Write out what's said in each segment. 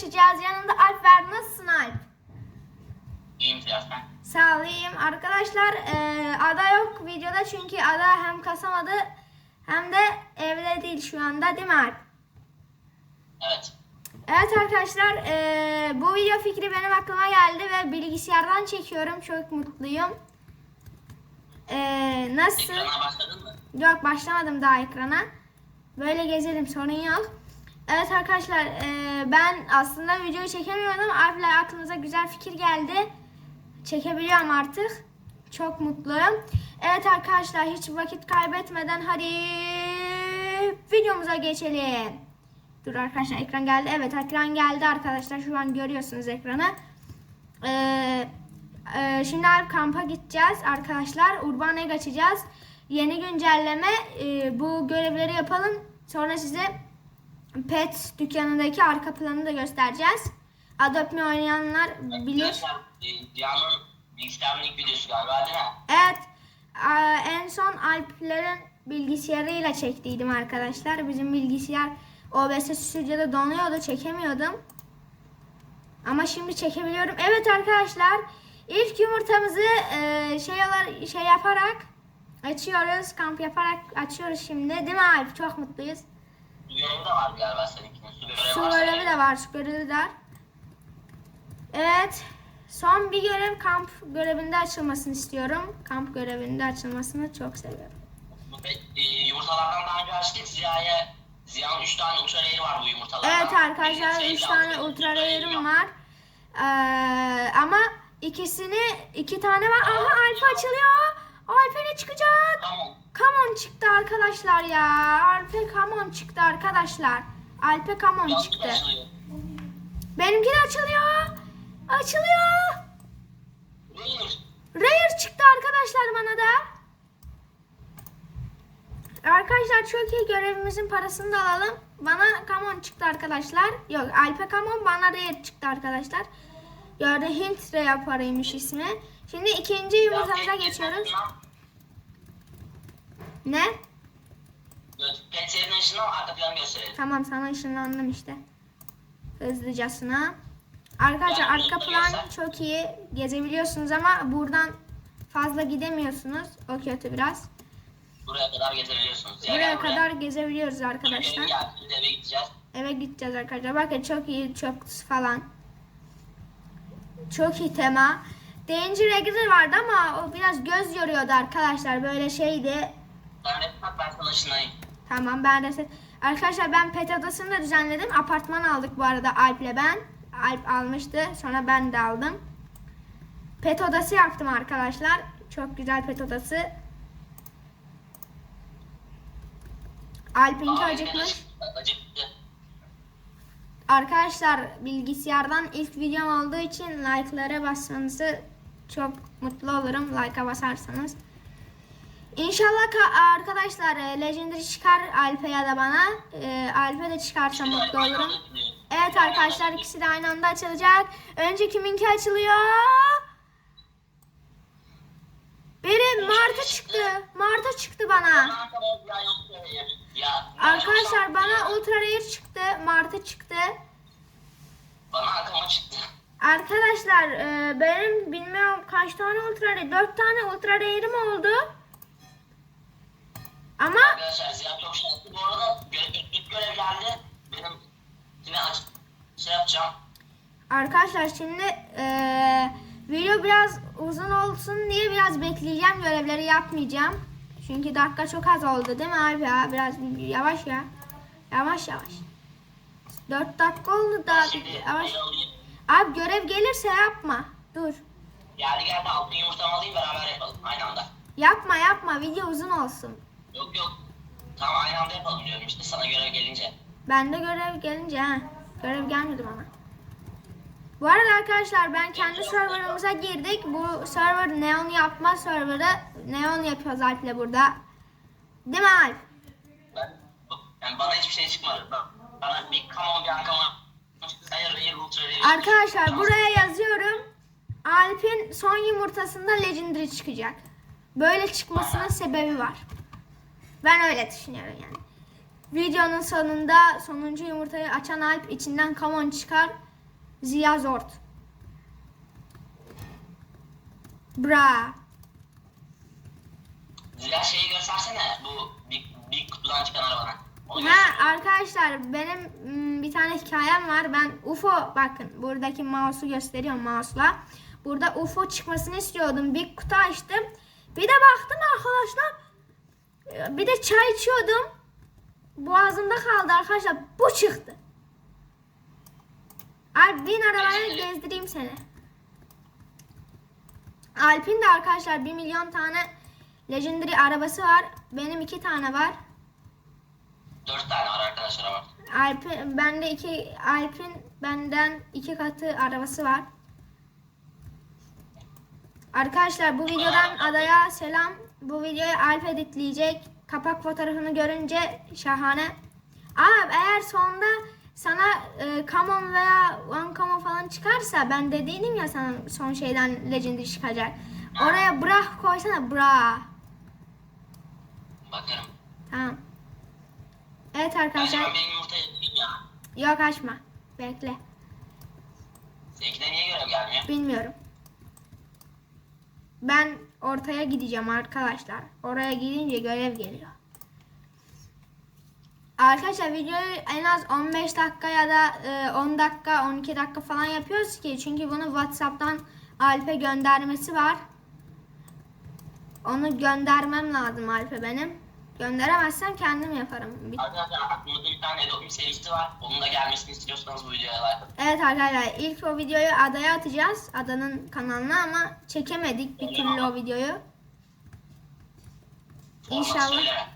açacağız. Yanında Alp var. Nasılsın Alp? İyiyim ben. Sağ olayım. Arkadaşlar eee, ada yok videoda çünkü ada hem kasamadı hem de evde değil şu anda değil mi Alp? Evet. Evet arkadaşlar eee, bu video fikri benim aklıma geldi ve bilgisayardan çekiyorum. Çok mutluyum. Eee nasıl? Ekrana başladın mı? Yok başlamadım daha ekrana. Böyle gezelim sorun yok. Evet arkadaşlar eee, ben aslında videoyu çekemiyordum. Alp'le aklımıza güzel fikir geldi. Çekebiliyorum artık. Çok mutluyum. Evet arkadaşlar hiç vakit kaybetmeden hadi videomuza geçelim. Dur arkadaşlar ekran geldi. Evet ekran geldi arkadaşlar. Şu an görüyorsunuz ekranı. Ee, e, şimdi Alp kampa gideceğiz arkadaşlar. Urban Egg açacağız. Yeni güncelleme. e, bu görevleri yapalım. Sonra size pet dükkanındaki arka planını da göstereceğiz. Adopt Me oynayanlar bilir. Diyan'ın videosu galiba değil mi? Evet. En son Alplerin bilgisayarıyla çektiydim arkadaşlar. Bizim bilgisayar OBS stüdyoda donuyordu. Çekemiyordum. Ama şimdi çekebiliyorum. Evet arkadaşlar. ilk yumurtamızı e, şey şey yaparak açıyoruz. Kamp yaparak açıyoruz şimdi. Değil mi Alp? Çok mutluyuz. Su görevi de var galiba seninkinin. Su görevi Su görevi de var. Su görevi de var. Evet. Son bir görev kamp görevinde açılmasını istiyorum. Kamp görevinde açılmasını çok seviyorum. Bu e, yumurtalardan daha önce açtık. Ziya'ya Ziya'nın 3 tane ultra rare var bu yumurtalardan. Evet arkadaşlar Benim 3 şey tane ultra rare'im var. Ee, ama ikisini iki tane var. Aha Alfa açılıyor. Alfa ne çıkacak? Tamam. Come on çıktı arkadaşlar ya. Alfa come on çıktı arkadaşlar. Alfa come on Yanlış çıktı. açılıyor. Benimki de açılıyor. Açılıyor. Rare çıktı arkadaşlar bana da. Arkadaşlar çok iyi görevimizin parasını da alalım. Bana Kamon çıktı arkadaşlar. Yok Alpe Kamon bana Rare çıktı arkadaşlar. Gördü Hint Rare paraymış ismi. Şimdi ikinci yumurtamıza geçiyoruz. Ne? Pet serinin ışığından arka planı gösterelim. Tamam sana ışınlandım işte. Hızlıcasına. Arkadaşlar Yani arka plan çok iyi gezebiliyorsunuz ama buradan fazla gidemiyorsunuz. O kötü biraz. Buraya kadar gezebiliyorsunuz. Ziya Buraya gel kadar gezebiliyoruz Eve arkadaşlar. gel, biz eve gideceğiz. Eve gideceğiz arkadaşlar. Bakın çok iyi çok falan. Çok iyi tema. Danger Egger vardı ama o biraz göz yoruyordu arkadaşlar. Böyle şeydi. Sen de ben. Tamam ben reset. Arkadaşlar ben pet adasını da düzenledim. Apartman aldık bu arada Alp'le ben. Alp almıştı. Sonra ben de aldım. Pet odası yaptım arkadaşlar. Çok güzel pet odası. Alp'inki acıkmış. Acıktı. Arkadaşlar bilgisayardan ilk videom olduğu için like'lara basmanızı çok mutlu olurum. Like'a basarsanız. İnşallah ka- arkadaşlar e, Legendary çıkar Alpe ya da bana. E, Alpe de çıkarsa mutlu olurum. Evet arkadaşlar ikisi de aynı anda açılacak. Önce kiminki açılıyor? Benim Martı çıktı. Martı çıktı bana. Ya. Arkadaşlar bana Ultra Rare çıktı. Martı çıktı. Bana arkama çıktı. Arkadaşlar e, benim bilmiyorum kaç tane ultra rare, 4 tane ultra rare'im oldu. Ama Arkadaşlar Ziya çok şanslı. Bu arada görev, ilk, ilk görev geldi. Benim yine aç, şey yapacağım. arkadaşlar şimdi e, video biraz uzun olsun diye biraz bekleyeceğim görevleri yapmayacağım. Çünkü dakika çok az oldu değil mi abi ya? Biraz yavaş ya. Yavaş yavaş. 4 dakika oldu daha. Yavaş. Abi görev gelirse yapma. Dur. Geldi geldi altın yumurtamı alayım beraber yapalım aynı anda. Yapma yapma video uzun olsun. Yok yok. Tamam aynı anda yapalım diyorum işte sana görev gelince. Bende görev gelince ha. Görev gelmedi bana. Bu arada arkadaşlar ben kendi serverımıza girdik. Bu server neon yapma serverı. Neon yapıyoruz Alp'le burada. Değil mi Alp? Yani bana hiçbir şey çıkmadı. Bana bir kamon bir arkama. Arkadaşlar buraya yazıyorum. Alp'in son yumurtasında Legendary çıkacak. Böyle çıkmasının sebebi var. Ben öyle düşünüyorum yani. Videonun sonunda sonuncu yumurtayı açan Alp içinden kamon çıkar. Ziya Zort. Bra. Ziya şeyi göstersene. Bu bir, bir kutudan çıkan arabadan. Onu. Ha arkadaşlar benim mm, bir tane hikayem var. Ben UFO bakın buradaki mouse'u gösteriyorum mouse'la. Burada UFO çıkmasını istiyordum. Bir kutu açtım. Bir de baktım arkadaşlar. Bir de çay içiyordum. Boğazımda kaldı arkadaşlar. Bu çıktı. Alp bin arabaya gezdireyim seni. Alp'in de arkadaşlar 1 milyon tane Legendary arabası var. Benim iki tane var. Dört tane var arkadaşlar var. Alp'in bende iki Alp'in benden iki katı arabası var. Arkadaşlar bu videodan adaya selam. Bu videoyu Alp editleyecek. Kapak fotoğrafını görünce şahane. Aa eğer sonunda sana e, Common veya One Common falan çıkarsa ben dediydim ya sana son şeyden Legendary çıkacak. Oraya bra koysana bra. Bakarım. Tamam. Evet arkadaşlar. ben benim yumurtayı yedim ya. Yok açma. Bekle. Seninkine niye görev gelmiyor? Bilmiyorum. Ben ortaya gideceğim arkadaşlar. Oraya gidince görev geliyor. Arkadaşlar videoyu en az 15 dakika ya da e, 10 dakika 12 dakika falan yapıyoruz ki çünkü bunu Whatsapp'tan Alp'e göndermesi var. Onu göndermem lazım Alp'e benim. Gönderemezsem kendim yaparım. Arkadaşlar aklımda bir tane Edopim serisi var. Onun da gelmesini istiyorsanız bu videoya like. Evet arkadaşlar ilk o videoyu adaya atacağız. Adanın kanalına ama çekemedik bir türlü o videoyu. İnşallah.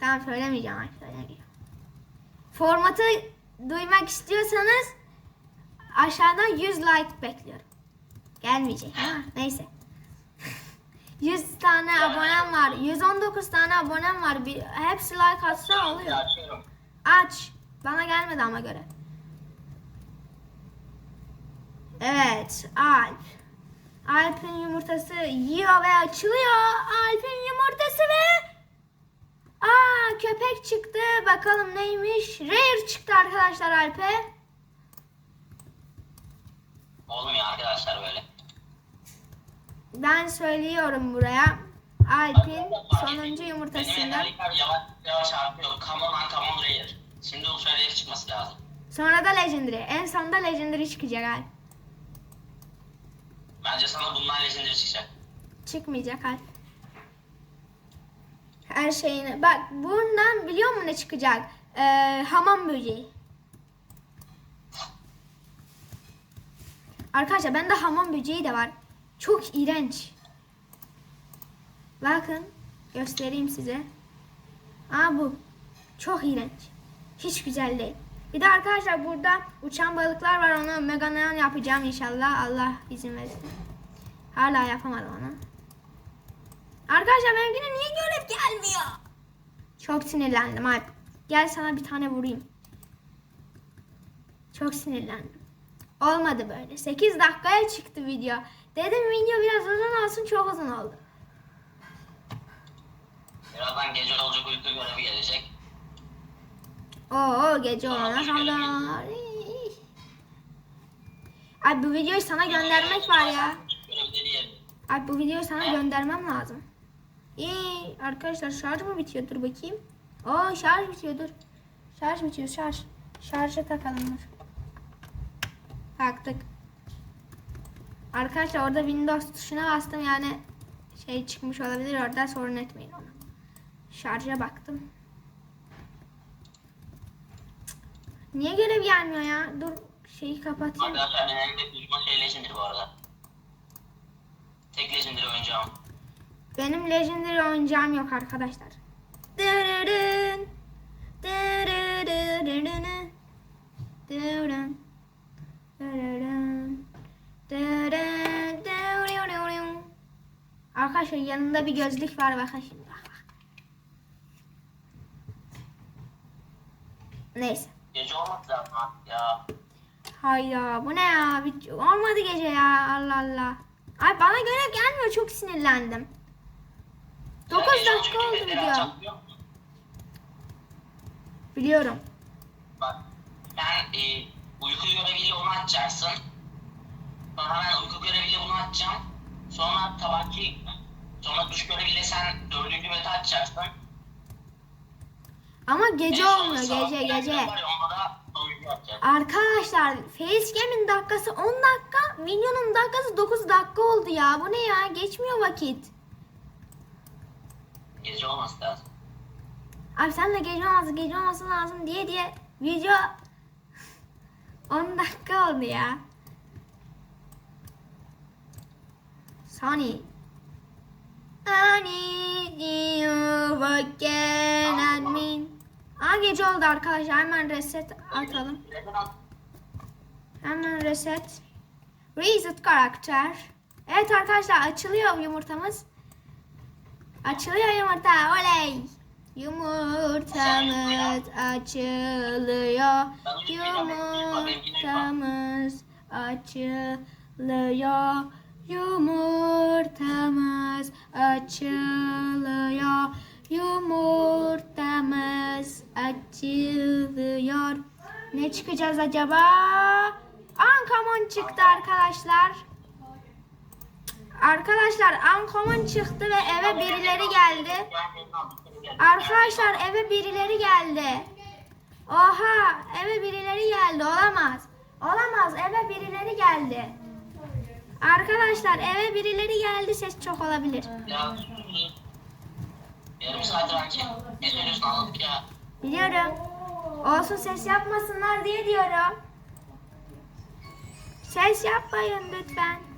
Tamam söylemeyeceğim söylemeyeceğim. Formatı duymak istiyorsanız aşağıda 100 like bekliyorum. Gelmeyecek neyse. 100 tane abonem var. 119 tane abonem var. Bir, hepsi like atsa oluyor. Aç. Bana gelmedi ama göre. Evet. Alp. Alp'in yumurtası yiyor ve açılıyor. Alp'in yumurtası ve... Aa köpek çıktı. Bakalım neymiş. Rare çıktı arkadaşlar Alp'e. Olmuyor arkadaşlar böyle. Ben söylüyorum buraya. Alp'in sonuncu yumurtasında. yavaş yavaş artıyor. Come on come on rare. Şimdi ultra rare çıkması lazım. Sonra da Legendary. En sonunda Legendary çıkacak Alp. Bence sana bundan legendary çıkacak. Çıkmayacak Alp. Her şeyini. Bak bundan biliyor musun ne çıkacak? Ee, hamam böceği. Arkadaşlar bende hamam böceği de var. Çok iğrenç. Bakın göstereyim size. Aa bu. Çok iğrenç. Hiç güzel değil. Bir de arkadaşlar burada uçan balıklar var. Onu Mega Neon yapacağım inşallah. Allah izin verirse. Hala yapamadım onu. Arkadaşlar benimkine niye görev gelmiyor? Çok sinirlendim Alp. Gel sana bir tane vurayım. Çok sinirlendim. Olmadı böyle. 8 dakikaya çıktı video. Dedim video biraz uzun olsun çok uzun oldu. Birazdan gece olacak uyku görevi gelecek. Oo gece olana kadar. Ay bu videoyu sana göndermek var ya. Ay bu videoyu sana göndermem lazım. İyi arkadaşlar şarj mı bitiyor? Dur bakayım. Oo şarj bitiyor dur. Şarj bitiyor şarj. Şarja takalım dur. Taktık. Arkadaşlar orada Windows tuşuna bastım yani şey çıkmış olabilir orada sorun etmeyin onu. Şarja baktım. Niye görev gelmiyor ya? Dur şeyi kapatayım. Arkadaşlar benim elimde uzman şey legendary bu arada. Tek legendary. Benim Legendary oyuncağım yok arkadaşlar. Dırırın. Dırırırırırın. Dırırın. Dırırın. Dırırın. Dırırın. Arkadaşlar yanında bir gözlük var bakın şimdi. Bak, bak. Neyse. Gece olmak lazım ya. Hayda bu ne ya? Olmadı gece ya Allah Allah. Ay bana görev gelmiyor çok sinirlendim. 9 Ya gece dakika oldu video. Biliyorum. Bak sen e, uyku göreviyle onu açacaksın. Sonra hemen uyku göreviyle bunu açacağım. Sonra tabaki, sonra duş göreviyle sen dördüncü beti açacaksın. Ama gece olmuyor gece gece. Arkadaşlar Facecam'in dakikası 10 dakika, videonun dakikası 9 dakika oldu ya. Bu ne ya? Geçmiyor vakit. Gece olması lazım. Abi sen de gece olması, gece olması lazım diye diye video 10 dakika oldu ya. Sunny. I need you again and me. Aa gece oldu arkadaşlar. Hemen reset atalım. Hemen reset. Reset karakter. Evet arkadaşlar açılıyor yumurtamız. Açılıyor yumurta. Oley. Yumurtamız açılıyor. Yumurtamız açılıyor. Yumurtamız açılıyor. Yumurtamız açılıyor. Ne çıkacağız acaba? Uncommon çıktı arkadaşlar. Arkadaşlar Uncommon çıktı ve eve birileri geldi. Arkadaşlar eve birileri geldi. Oha eve birileri geldi olamaz. Olamaz eve birileri geldi. Arkadaşlar eve birileri geldi ses çok olabilir. Biliyorum. Olsun ses yapmasınlar diye diyorum. Ses yapmayın lütfen.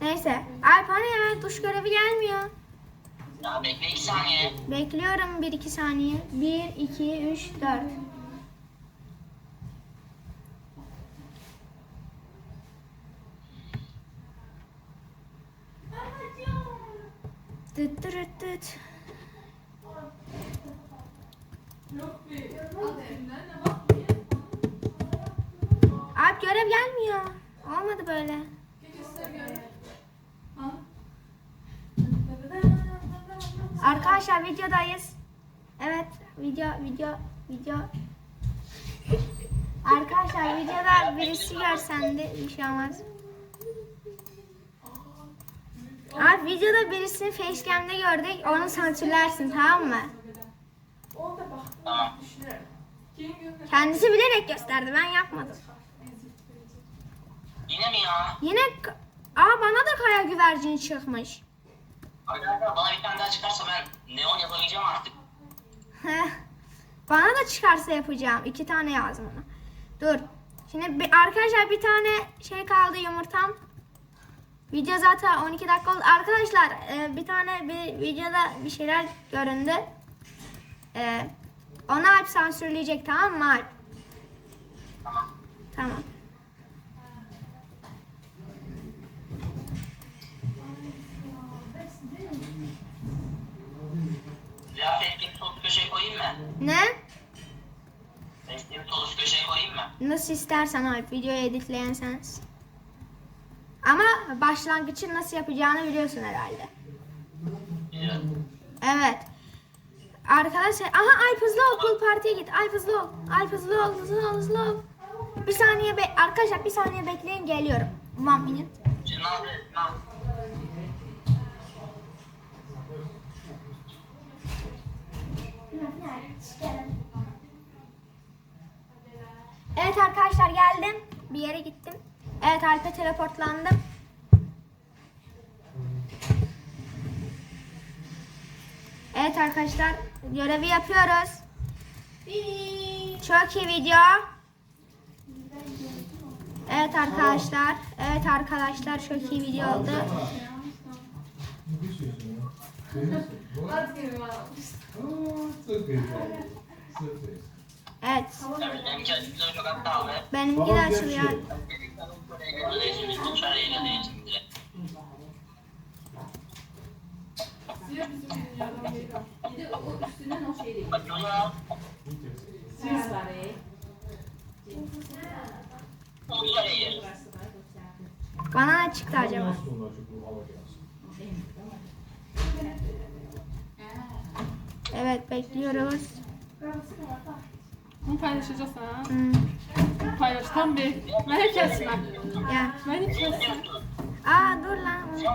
Neyse. Alp hani ya duş görevi gelmiyor. Ya bekle iki saniye. Bekliyorum 1-2 saniye. 1, 2, 3, 4. Tıt tırıt tıt. Alp görev gelmiyor. Olmadı böyle. Arkadaşlar videodayız. Evet video video video. Arkadaşlar videoda birisi görsen de bir şey olmaz. Abi videoda birisini facecam'de gördük. Onu sansürlersin tamam mı? Kendisi bilerek gösterdi. Ben yapmadım. Yine mi ya? Yine Aa bana da kaya güvercin çıkmış. Arkadaşlar bana bir tane daha çıkarsa ben neon yapabileceğim artık. Heh. Bana da çıkarsa yapacağım. İki tane yazdım ona. Dur. Şimdi bir, arkadaşlar bir tane şey kaldı yumurtam. Video zaten 12 dakika oldu. Arkadaşlar e, bir tane bir videoda bir şeyler göründü. E, onu Alp sansürleyecek tamam mı Alp? Tamam. Tamam. Ya festif toz köşeye koyayım mı? Ne? Festif toz köşeye koyayım mı? Nasıl istersen Alp videoyu editleyen sensin. Ama başlangıcı nasıl yapacağını biliyorsun herhalde. Biliyorum. Evet. Arkadaşlar aha Alp hızlı ol pool partiye git. Alp hızlı ol. Alp hızlı ol hızlı ol hızlı ol. Bir saniye be arkadaşlar bir saniye bekleyin geliyorum. One minute. Şimdi ne yapıyorsun? Ne yapıyorsun? Evet arkadaşlar geldim. Bir yere gittim. Evet Alp'e teleportlandım. Evet arkadaşlar görevi yapıyoruz. Çok iyi video. Evet arkadaşlar. Evet arkadaşlar çok iyi video oldu. Evet. Evet, benimki de açılıyor. Şey. Bana ne çıktı acaba? Evet bekliyoruz. Bunu paylaşacağız ha. Hmm. paylaş. Tam bir. Beni kesme. Ya. Beni kesme. Aa dur lan. Şey.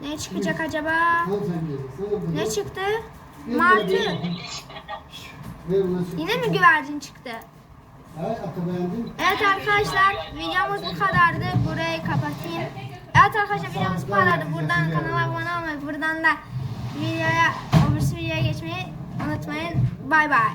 Ne çıkacak acaba? Ne çıktı? Martı. Yine mi güvercin çıktı? Evet arkadaşlar videomuz bu kadardı. Burayı kapatayım. Evet arkadaşlar videomuz bu kadardı. Buradan kanala abone olmayı, buradan da videoya, öbürsü videoya geçmeyi unutmayın. Bay bay.